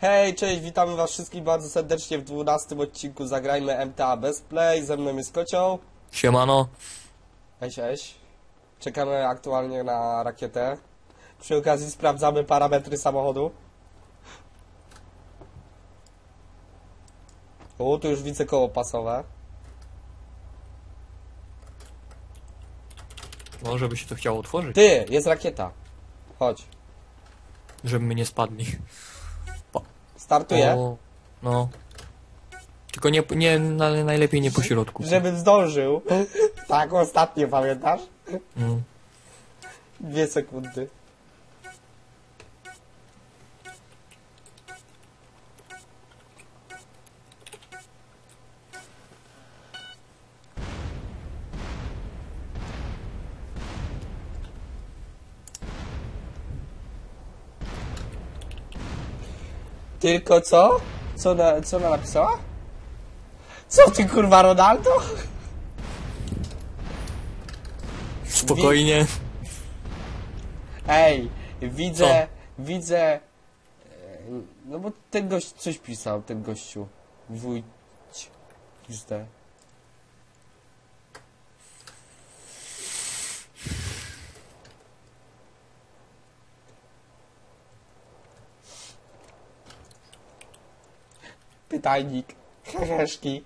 Hej, cześć, witamy was wszystkich bardzo serdecznie w 12 odcinku Zagrajmy MTA Best Play. Ze mną jest Kocioł. Siemano. Cześć, cześć. Czekamy aktualnie na rakietę. Przy okazji sprawdzamy parametry samochodu. O, tu już widzę koło pasowe. Może by się to chciało otworzyć, Ty, jest rakieta. Chodź. żeby my nie spadli. Startuję. O, no. Tylko nie, nie na, najlepiej nie po środku. Żebym zdążył. Tak, ostatnio pamiętasz? Mm. Dwie sekundy. Tylko co? Co ona, co ona napisała? Co ty kurwa Ronaldo? Spokojnie. Ej, widzę, widzę. e, No bo ten gość coś pisał, ten gościu. Wójć. XD. Pytajnik. Heheszki.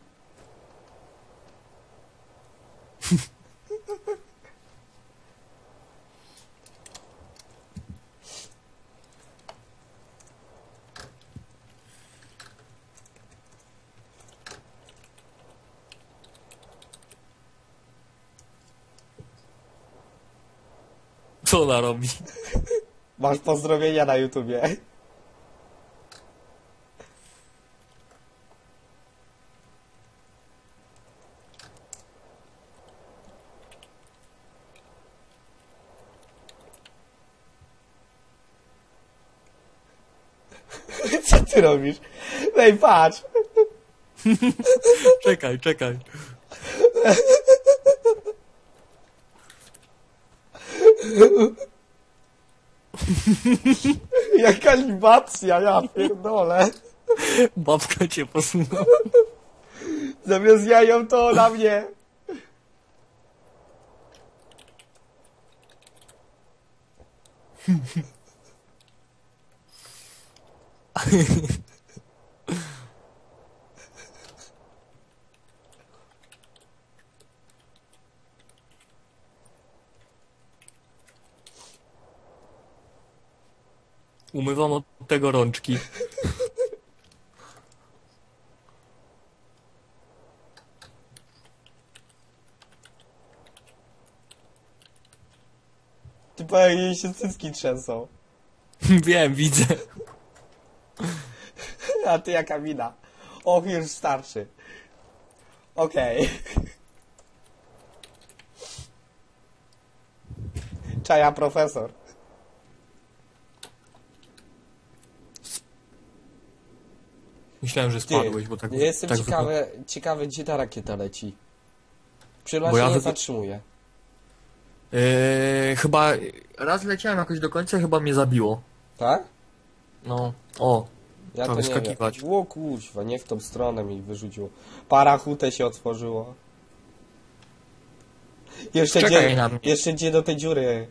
Co ona robi? Masz pozdrowienia na YouTubie. Co ty robisz? Ej, patrz! Czekaj, czekaj. Jaka animacja, ja pierdolę. Babka cię posunęła. Zamiast jają to na mnie. Umywam od tego rączki. Ty powiem, jej się cycki trzęsą. Wiem, widzę. A ty jaka mina? Och, już starczy. Okej. Czaja profesor. Myślałem, że spadłeś, bo tak jestem tak ciekawy, ciekawy, gdzie ta rakieta leci. Przy Bo się ja nie wy- zatrzymuje. Eee, chyba raz leciałem jakoś do końca, chyba mnie zabiło. Tak? No, o, Ja to nie wyskakiwać. wiem. Ło kuźwa, nie w tą stronę mi wyrzuciło. Parachutę się otworzyło. Jeszcze Czekaj gdzie, na mnie. jeszcze gdzie do tej dziury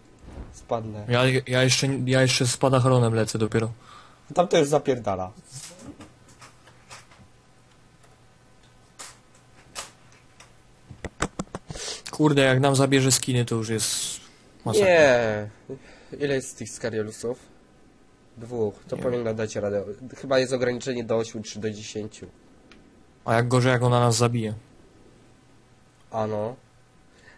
spadnę. ja, ja jeszcze, ja jeszcze spadachronem lecę dopiero. Tam to już zapierdala. Kurde, jak nam zabierze skiny, to już jest masakra. Nie. Ile jest tych skarielusów? Dwóch. To powinno dać radę. Chyba jest ograniczenie do 8 czy do 10. A jak gorzej, jak ona nas zabije. Ano.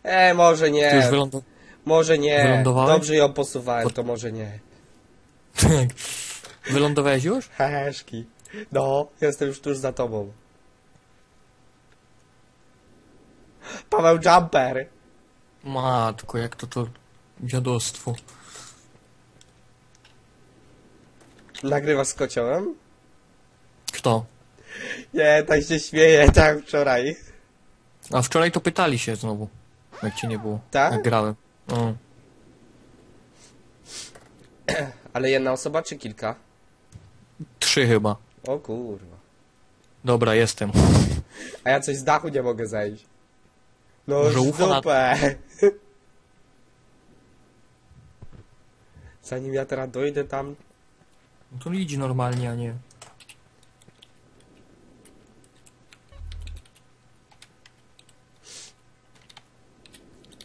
E, może Ty już nie. wylądo... Może nie. Wylądowałeś? Dobrze ją posuwałem, to może nie. Wylądowałeś już? Heszki. No, jestem już tuż za tobą. Paweł Jumper. Matko, jak to to dziadostwo. Nagrywa z kociołem? Kto? Nie, tak się śmieję, tak wczoraj. A wczoraj to pytali się znowu. Jak cię nie było. Tak? Jak grałem. No. Ale jedna osoba czy kilka? Trzy trzy chyba. O kurwa. Dobra, jestem. A ja coś z dachu nie mogę zejść. No Może UFO na-. Zanim ja teraz dojdę tam... No to idź normalnie, a nie.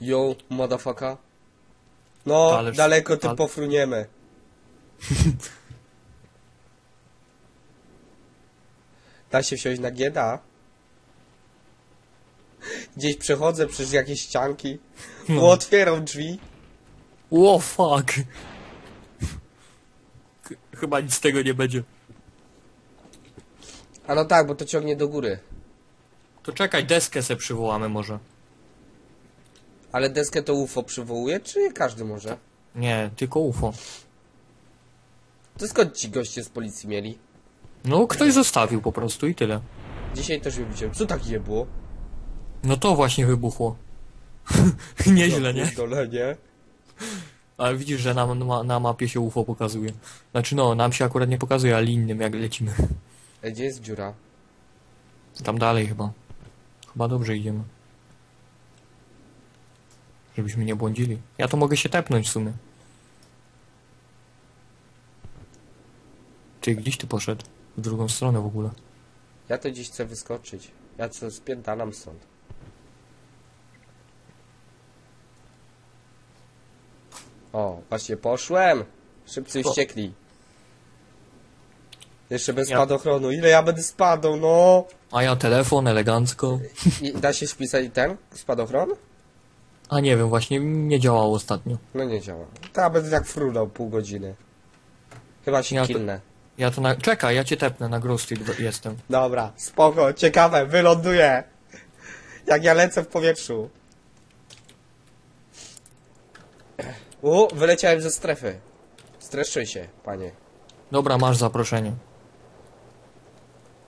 Yo, motherfucker. No, Ależ- daleko tym ale- pofruniemy. da się wsiąść na gieda? Gdzieś przechodzę przez jakieś ścianki. No. Otwieram drzwi. O fuck! Ch- Chyba nic z tego nie będzie. A no tak, bo to ciągnie do góry. To czekaj, deskę se przywołamy może. Ale deskę to UFO przywołuje, czy każdy może? Nie, tylko UFO. To skąd ci goście z policji mieli? No, ktoś zostawił po prostu i tyle. Dzisiaj też je widziałem. Co tak je było? No to właśnie wybuchło. Nieźle, nie? Dole, nie? Ale widzisz, że na, na, na mapie się UFO pokazuje. Znaczy no, nam się akurat nie pokazuje, ale innym jak lecimy. Ej, gdzie jest dziura? Tam dalej chyba. Chyba dobrze idziemy. Żebyśmy nie błądzili. Ja to mogę się tepnąć w sumie. Ty, gdzieś ty poszedł? W drugą stronę w ogóle. Ja to dziś chcę wyskoczyć. Ja co spiętalam stąd. O, właśnie poszłem. Szybcy O. wściekli. Jeszcze bez Ja- spadochronu. Ile ja będę spadał, no? A ja telefon, elegancko. I da się wpisać ten spadochron? A nie wiem, właśnie nie działało ostatnio. No nie działa. To ja będę tak frunął pół godziny. Chyba się Ja to- kilnę. Ja to na... Czekaj, ja cię tepnę, na Street jestem. Dobra, spoko, ciekawe, wyląduję. Jak ja lecę w powietrzu. U, wyleciałem ze strefy. Streszczuj się, panie. Dobra, masz zaproszenie.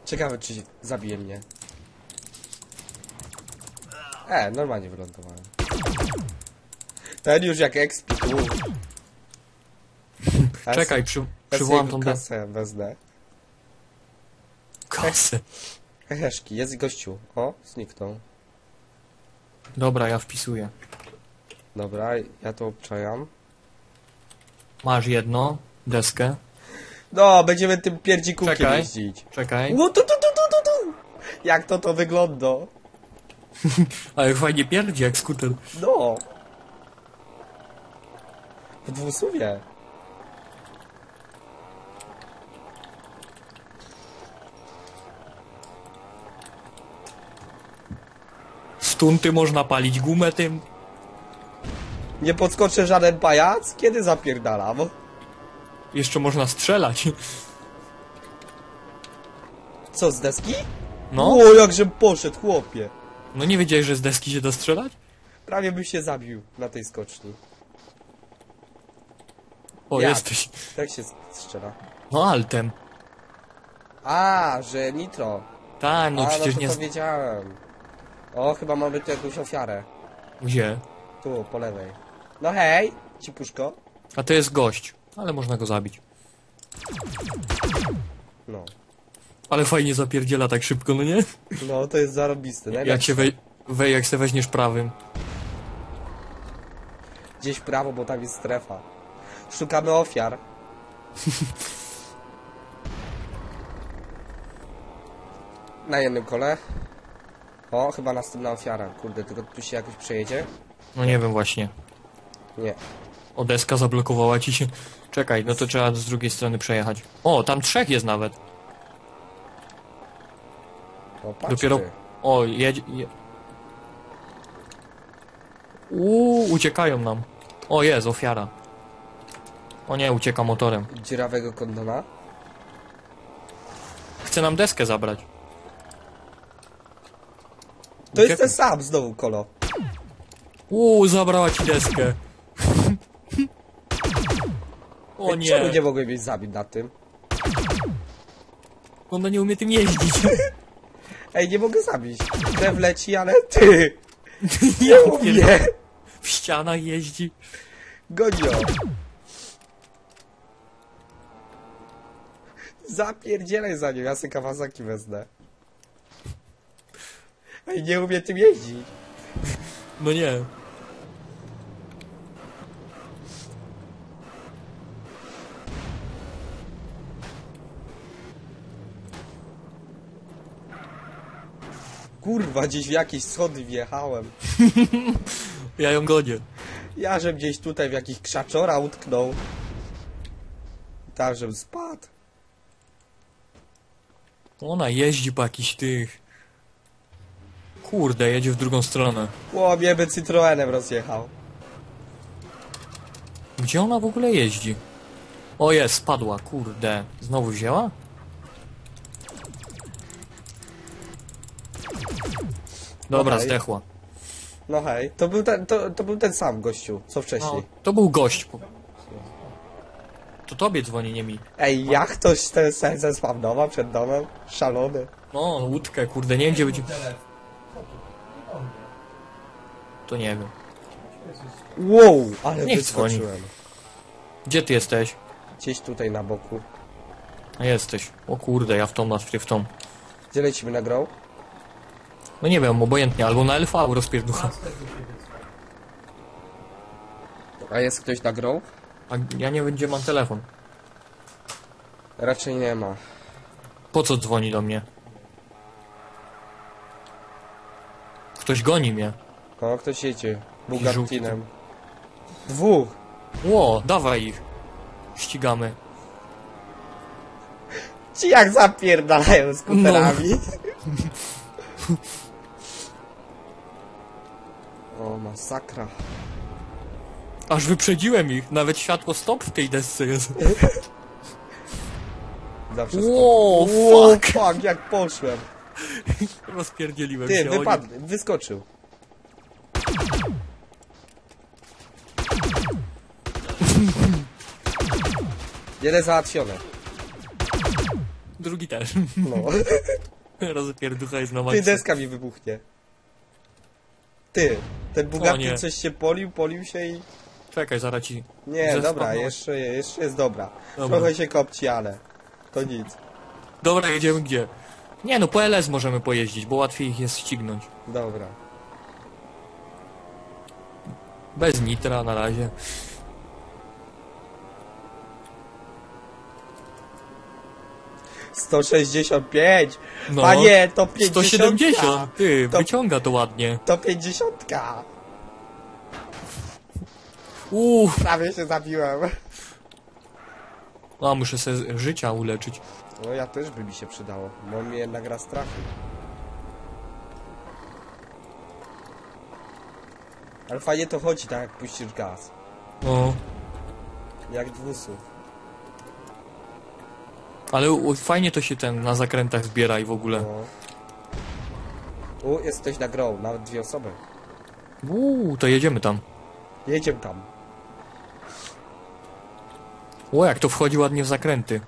Ciekawe, czy zabije mnie. E, normalnie wylądowałem. Ten już jak. Ja Czekaj, przy... przywołam tą kasę wezmę. Kasę. Heheszki, jest gościu. O, zniknął. Dobra, ja wpisuję. Dobra, ja to obczajam. Masz jedno, deskę. No, będziemy tym pierdzikówkiem Czekaj. jeździć. Czekaj. Ło, tu, tu, tu, tu, tu, tu. Jak to to wygląda? Ale fajnie pierdzi jak skuter. No. W dwusuwie. Stunty można palić gumę tym. Nie podskoczy żaden pajac? Kiedy zapierdalam? Jeszcze można strzelać. Co, z deski? No, O, jakże poszedł, chłopie. no nie wiedziałeś, że z deski się da strzelać? Prawie bym się zabił na tej skoczni. O, Jak? jesteś. Tak się strzela. No altem. A, że nitro. Tak, no A, przecież no to nie... to wiedziałem. O, chyba mamy tu jakąś ofiarę. Gdzie? Tu, po lewej. No hej, cipuszko. A to jest gość. Ale można go zabić. No. Ale fajnie zapierdziela tak szybko, no nie? No, to jest zarobiste. Jak się wej... Wej, jak se weźmiesz prawym. Gdzieś w prawo, bo tam jest strefa. Szukamy ofiar. Na jednym kole. O, chyba następna ofiara. Kurde, tylko tu się jakoś przejedzie? No nie wiem właśnie. Nie. O, deska zablokowała ci się. Czekaj, no to trzeba z drugiej strony przejechać. O, tam trzech jest nawet. O, patrz Dopiero... ty. O, jedzie... Je... Uuu, uciekają nam. O, jest, ofiara. O nie, ucieka motorem. Dziurawego kondona. Chce nam deskę zabrać. To jest Ucieka- ten sam znowu, kolo. Uuu, zabrała ci deskę. O Ej, Czemu nie, nie mogłem jej zabić na tym? ona nie umie tym jeździć. Ej, nie mogę zabić. Krew leci, ale ty! Nie umie! w ścianach jeździ. Ją. Zapierdzielaj za nią, ja sobie Kawasaki wezmę. Ej, nie umie tym jeździć. No nie. Kurwa, gdzieś w jakieś schody wjechałem. Ja ją gonię. Ja, żem gdzieś tutaj w jakiś krzaczora utknął. Tak, żem spadł. Ona jeździ po jakichś tych... Kurde, jedzie w drugą stronę. Ło, mnie by Citroenem rozjechał. Gdzie ona w ogóle jeździ? O jest, spadła, kurde. Znowu wzięła? Dobra, Okej. zdechła. No hej, to był ten, to, to był ten sam gościu, co wcześniej. No, to był gość. po- To tobie dzwoni, nie mi. Ej, jak ktoś ten sen zespawnował przed domem? Szalony. No, łódkę, kurde, nie wiem gdzie będzie... To nie wiem. Wow, ale Niech wyskoczyłem. Gdzie ty jesteś? Gdzieś tutaj na boku. A jesteś. O kurde, ja w tą, ty w tą. Gdzie lecimy na grą? No nie wiem, obojętnie, albo na LV rozpierducha. A jest ktoś na grą? A ja nie wiem, gdzie mam telefon. Raczej nie ma. Po co dzwoni do mnie? Ktoś goni mnie. O, ktoś jedzie. żółty. Bugattinem. Dwóch. Ło, dawaj ich. Ścigamy. Ci jak zapierdalają skuterami. O, masakra. Aż wyprzedziłem ich. Nawet światło stop w tej desce jest. Zawsze Wow, stop. Wow, fuck. fuck, jak poszłem. Rozpierdzieliłem Ty, się. oni- wypadł, wyskoczył. Jeden załatwiony. Drugi też. No. Rozpierducha jest na Ty, maksa. deska mi wybuchnie. Ty, ten Bugatti nie. coś się polił, polił się i... Czekaj, zaraz ci... Nie, dobra, jeszcze, jeszcze jest dobra. Dobra. Trochę się kopci, ale to nic. Dobra, jedziemy gdzie? Nie no, po LS możemy pojeździć, bo łatwiej ich jest ścignąć. Dobra. Bez nitra na razie. Sto sześćdziesiąt pięć. No, Panie, to 50. 170, ty, To- wyciąga to ładnie. To pięćdziesiątka. Uuu, Prawie się zabiłem. a muszę sobie życia uleczyć. No ja też by mi się przydało, bo mnie jednak raz trafił. Ale fajnie to chodzi, tak jak puścisz gaz. No, Jak dwusów. Ale u, fajnie to się ten na zakrętach zbiera i w ogóle. No. U, jest ktoś na grą, nawet dwie osoby. Uuu, to jedziemy tam. Jedziemy tam. O, jak to wchodzi ładnie w zakręty.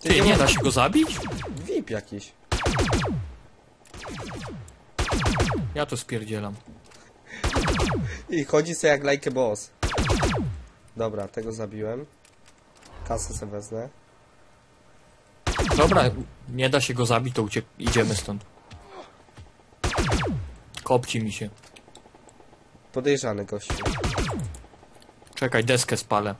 Ty, nie da się go zabić? VIP jakiś. Ja to spierdzielam. I chodzi sobie jak like a boss. Dobra, tego zabiłem. Kasę sobie wezmę. Dobra, nie da się go zabić, to uciek idziemy stąd. Kopci mi się. Podejrzany gościu. Czekaj, deskę spalę.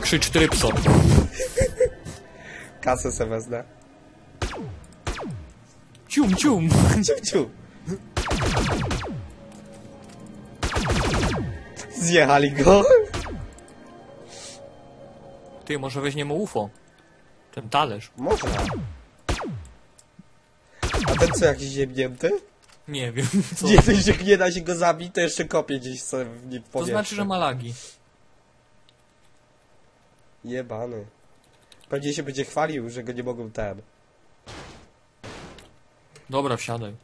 Krzycz trypson. Kasę sobie wezmę. Cium, cium. Ciu, ciu. Zjechali go. Ty, może weźmiemy UFO. Ten talerz. Można. A ten co, jakiś ziemnięty? Nie wiem, co. Nie dość, że nie da się go zabić, to jeszcze kopie gdzieś sobie w nim To powietrze. znaczy, że ma lagi. Jebany. Pewnie się będzie chwalił, że go nie mogą ten. Dobra, wsiadaj.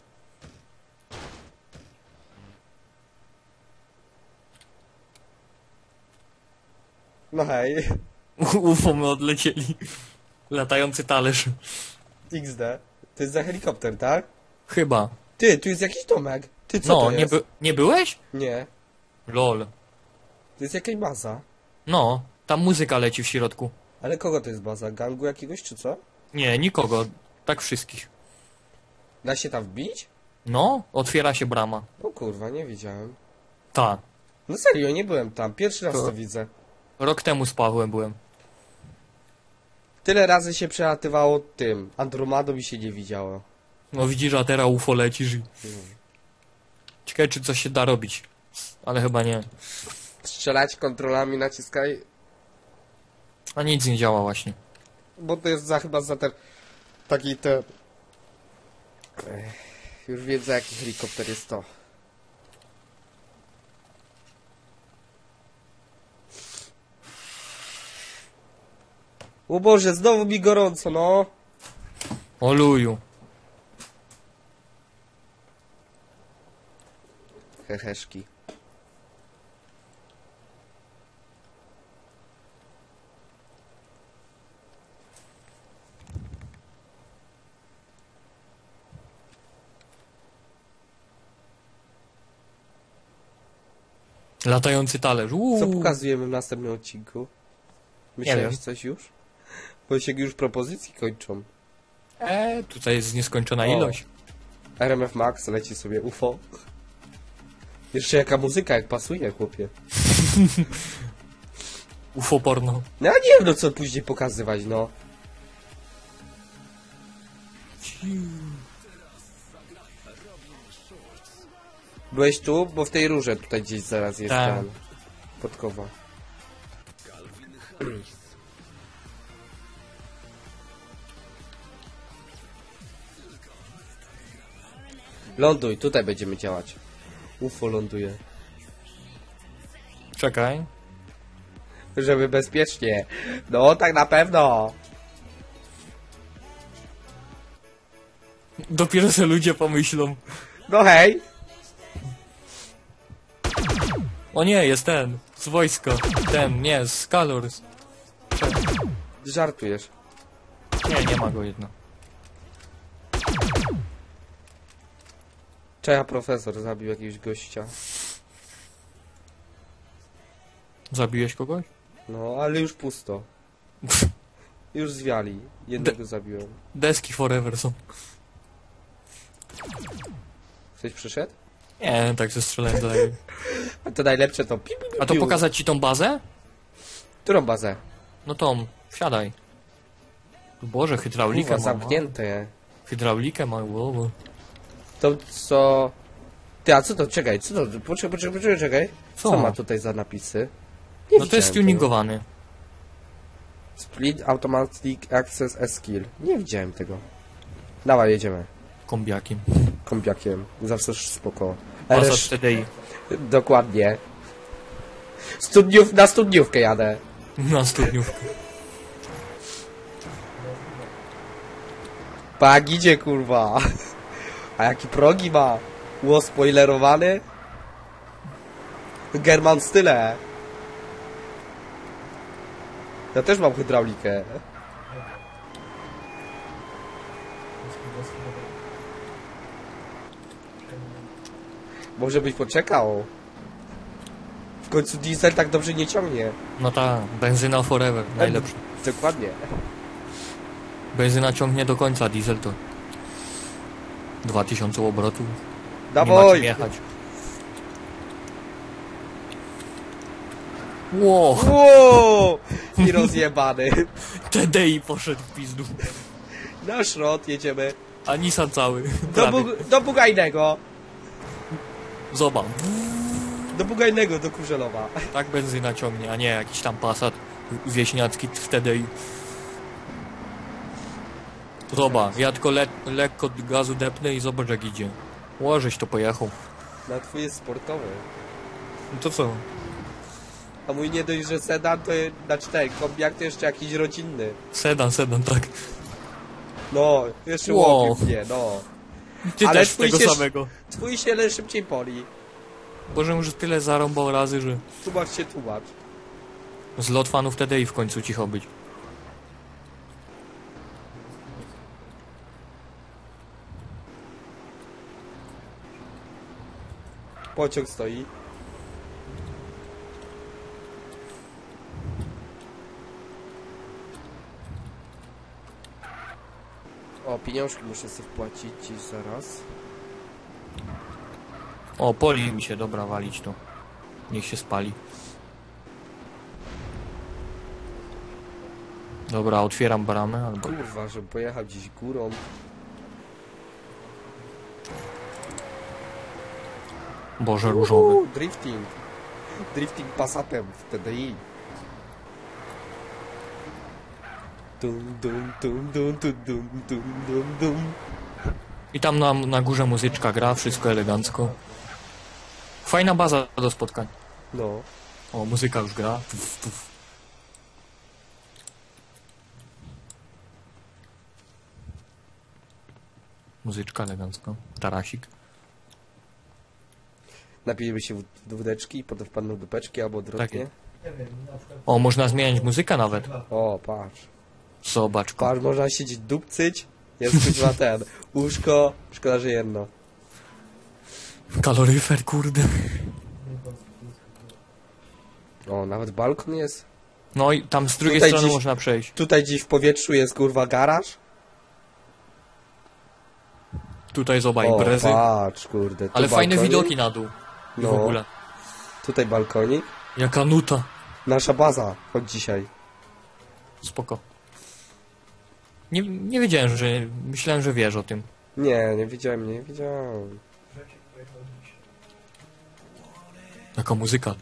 No hej. UFO my odlecieli. Latający talerz. XD. To jest za helikopter, tak? Chyba. Ty, tu jest jakiś domek. Ty, co No, to nie, jest? by, nie byłeś? Nie. Lol. To jest jakaś baza. No, tam muzyka leci w środku. Ale kogo to jest baza? Gangu jakiegoś, czy co? Nie, nikogo. Tak wszystkich. Da się tam wbić? No, otwiera się brama. O kurwa, nie widziałem. Ta. No serio, nie byłem tam. Pierwszy raz To- to widzę. Rok temu z Pawłem byłem. Tyle razy się przelatywało tym. Andromadą i się nie widziało. No widzisz, a teraz UFO lecisz i... Ciekawe, czy coś się da robić. Ale chyba nie. Strzelać kontrolami, naciskaj. A nic nie działa właśnie. Bo to jest za chyba za ten... Taki te... Ech, Już wiem za jaki helikopter jest to. O Boże, znowu mi gorąco, no. Oluju. Heheszki. Latający talerz. Uuu. Co pokazujemy w następnym odcinku? Myślałeś coś już? Bo się już propozycji kończą. E, tutaj jest nieskończona O. ilość. RMF Max leci sobie UFO. Jeszcze jaka muzyka, jak pasuje, chłopie. UFO porno. No ja nie wiem, no co później pokazywać, no. Byłeś tu? Bo w tej rurze tutaj gdzieś zaraz jest Tak. ten. Podkowa. Ląduj, tutaj będziemy działać. UFO ląduje. Czekaj. Żeby bezpiecznie. No, tak na pewno. Dopiero se ludzie pomyślą. No hej. O nie, jest ten. Z wojska. Ten, nie, z Kalors. Żartujesz. Nie, nie ma go jedno. Czeja profesor zabił jakiegoś gościa. Zabiłeś kogoś? No, ale już pusto. Już zwiali. Jednego zabiłem. Deski forever są. Ktoś przyszedł? Nie, tak ze strzelałem dalej. A to najlepsze to piu, piu, piu, A to piu. pokazać ci tą bazę? Którą bazę? No tą, wsiadaj. Boże, hydraulikę Kurwa, ma. zamknięte. Hydraulikę ma, wow. To co... Ty, a co to? Czekaj, co to? Poczekaj, poczekaj, poczekaj, czekaj. Co? Co ma tutaj za napisy? Nie No to jest widziałem tuningowany. tego. Split Automatic Access S-Skill. Nie widziałem tego. Dawaj, jedziemy. Kombiakiem. Kompiakiem. Zawsze spoko. RS. Dokładnie. Studniów, na studniówkę jadę. Na studniówkę. Pak idzie, kurwa. A jaki progi ma? Ło spoilerowany? German style. Ja też mam hydraulikę. Może byś poczekał. W końcu diesel tak dobrze nie ciągnie. No ta, benzyna forever, najlepsza. Dokładnie. Benzyna ciągnie do końca, diesel to 2000 obrotów. Nie ma czym Dawaj! jechać. Ło, Wow! I rozjebany. TDI poszedł w pizdu. Na szrot jedziemy. A Nissan cały. Do, bug do Bugajnego. Zobacz, Do Bugajnego, do Kurzelowa. tak benzyna ciągnie, a nie jakiś tam Passat wieśniacki w TDI. Zobacz, ja tylko le lekko gazu depnę i zobacz jak idzie. Łożeś to pojechał. Na twój jest sportowy. No to co? A mój nie dość, że sedan to je- znaczy ten kombiak to jeszcze jakiś rodzinny. Sedan, sedan, tak. No, jeszcze Wow. nie, no. Ty Ale też twój tego się- samego. Twój się le- szybciej poli. Boże, już tyle zarąbał razy, że... Tłumacz się, tłumacz. Zlot fanów TDI w końcu cicho być. Pociąg stoi. Pieniążki muszę sobie wpłacić ci zaraz. O, poli mi się, dobra, walić to. Niech się spali. Dobra, otwieram bramę, albo... Kurwa, żeby pojechał gdzieś górą. Boże, różowy. Drifting. Drifting Passatem w TDI. Dum, dum, dum, dum, dum, dum, dum, dum, dum. I tam na, na górze muzyczka gra, wszystko elegancko. Fajna baza do spotkań. No. O, muzyka już gra. Tuf, tuf. Muzyczka elegancko. Tarasik. Napijemy się w- do wódeczki i potem wpadną do peczki albo odwrotnie. O, można zmieniać muzykę nawet. O, patrz. Zobacz. Patrz, można siedzieć dupcyć. Jest kuźwa ten. Łóżko. Szkoda, że jedno. Kaloryfer, kurde. O, nawet balkon jest. No i tam z drugiej Tutaj strony dziś- można przejść. Tutaj gdzieś w powietrzu jest kurwa garaż. Tutaj zobacz O, imprezy. patrz, kurde. tu Ale fajne balkonik. widoki na dół. I w No. ogóle. Tutaj balkonik. Jaka nuta. Nasza baza od dzisiaj. Spoko. Nie, nie wiedziałem, że... Myślałem, że wiesz o tym. Nie, nie widziałem, nie widziałem. Jaka muzyka.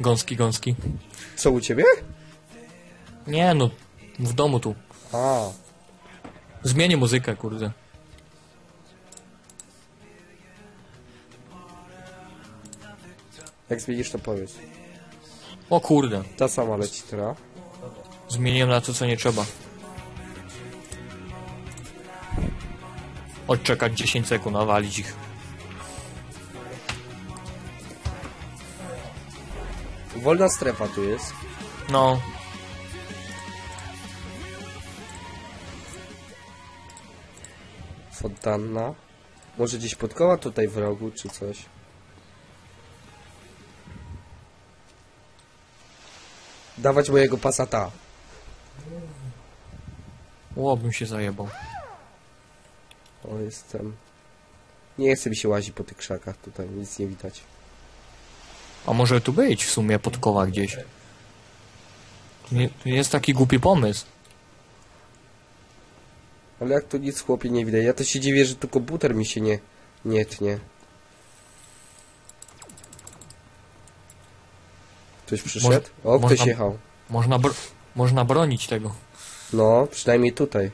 Gąski, gąski. Co u ciebie? Nie no, w domu tu. A, Zmienię muzykę, kurde. jak zmienisz to powiedz. O kurde, Ta sama leci teraz. Zmieniłem na to, co nie trzeba. Odczekać 10 sekund, a walić ich. Wolna strefa tu jest. No, Fontanna. Może gdzieś pod koła tutaj w rogu, czy coś. Dawać mojego pasata. Łobym się zajebał. O, jestem... Nie chce mi się łazić po tych krzakach tutaj, nic nie widać. A może tu być w sumie podkowa gdzieś? To nie, to nie jest taki głupi pomysł. Ale jak to nic chłopie nie widać. Ja to się dziwię, że tu komputer mi się nie, nie tnie. Ktoś przyszedł? o, ktoś można- jechał. Można, br można bronić tego. No, przynajmniej tutaj.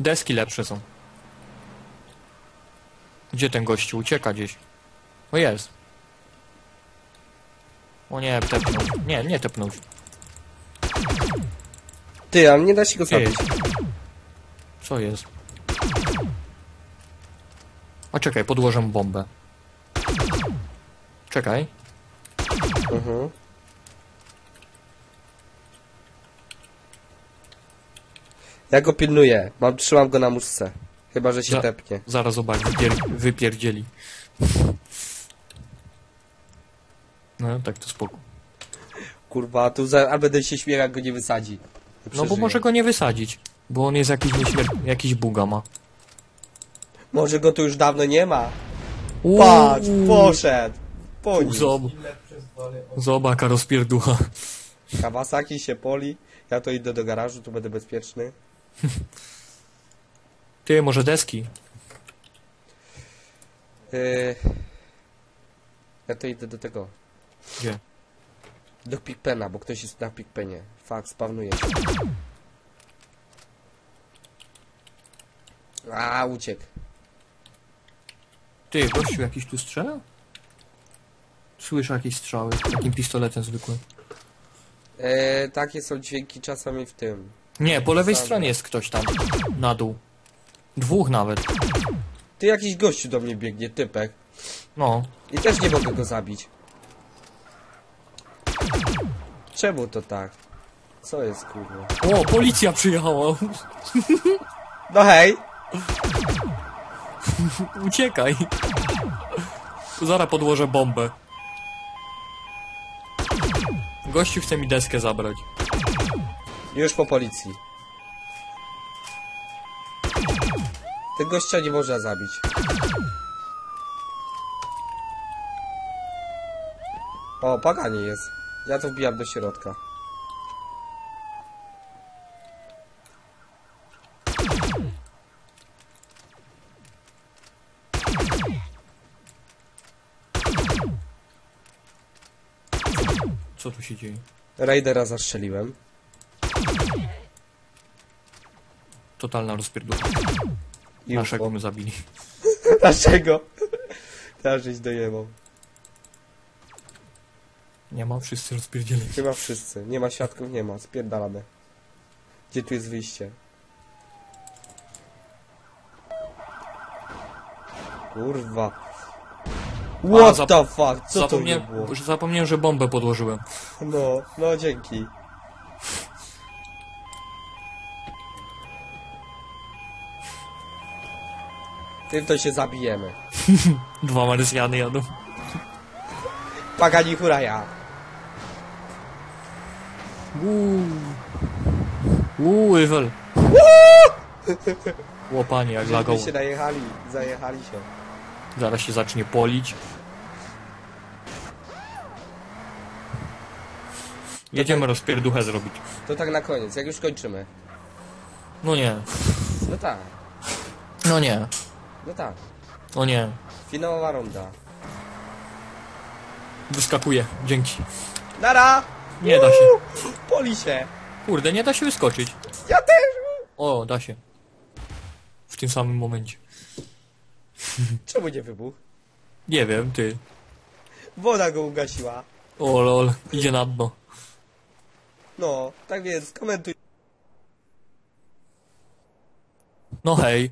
Deski lepsze są. Gdzie ten gościu? Ucieka gdzieś. O jest. O nie, tepnął. Nie, nie tepnął. Ty, ale nie da się go Gdzie zabić. jest? Co jest? A czekaj, podłożę bombę. Czekaj. Mhm. Ja go pilnuję. Mam, trzymam go na muszce. Chyba, że się Za- tepnie. Zaraz zobacz, wypier wypierdzieli. No, tak to spoko. Kurwa, tu za, a będę się śmiał, jak go nie wysadzi. No bo może go nie wysadzić. Bo on jest jakiś nieśmier- jakiś buga ma. Może go tu już dawno nie ma. Uuu, Patrz, poszedł. Po nim. Zob Zobacz, jaka rozpierducha. Kawasaki się poli. Ja to idę do garażu, tu będę bezpieczny. Ty, może deski? Yy... Ja to idę do tego. Gdzie? Do Pigpena, bo ktoś jest na Pigpenie. Fakt, spawnuje. A, uciekł. Ty, gościu jakiś tu strzela? Słyszę jakieś strzały, takim pistoletem zwykłym. E, takie są dźwięki czasami w tym. Nie, po lewej stronie jest ktoś tam. Na dół. Dwóch nawet. Ty jakiś gościu do mnie biegnie, typek. No. I też nie mogę go zabić. Czemu to tak? Co jest kurwa? O, policja przyjechała. No hej! Uciekaj. Tu zaraz podłożę bombę. Gościu chce mi deskę zabrać. Już po policji. Tego gościa nie można zabić. O, paganie jest. Ja to wbijam do środka. Co tu się dzieje? Raidera zastrzeliłem. Totalna rozpierdolka. Naszego my zabili. Dlaczego? Teraz żeś dojebał. Nie ma, wszyscy rozpierdzieli. Chyba wszyscy. Nie ma świadków, nie ma. Spierdalamy. Gdzie tu jest wyjście? Kurwa. What zap- the fuck? Co to było? zapomniałem, że bombę podłożyłem. No, no dzięki. Tym to się zabijemy. Dwa Marsjany jadą. Pagani huraja. Uuu. Uuu, Ewel. Łopanie, jak lagowo. się najechali, zajechali się. Zaraz się zacznie polić. Jedziemy rozpierduchę zrobić. To tak na koniec, jak już kończymy. No nie. No tak, No nie. No tak. O nie. Finałowa runda. Wyskakuje. Dzięki. Nara! Nie da się. Poli się! Kurde, nie da się wyskoczyć. Ja też! O, da się. W tym samym momencie. Czemu nie wybuchł? Nie wiem, ty. Woda go ugasiła. O lol, idzie na dno. No, tak więc komentuj. No hej.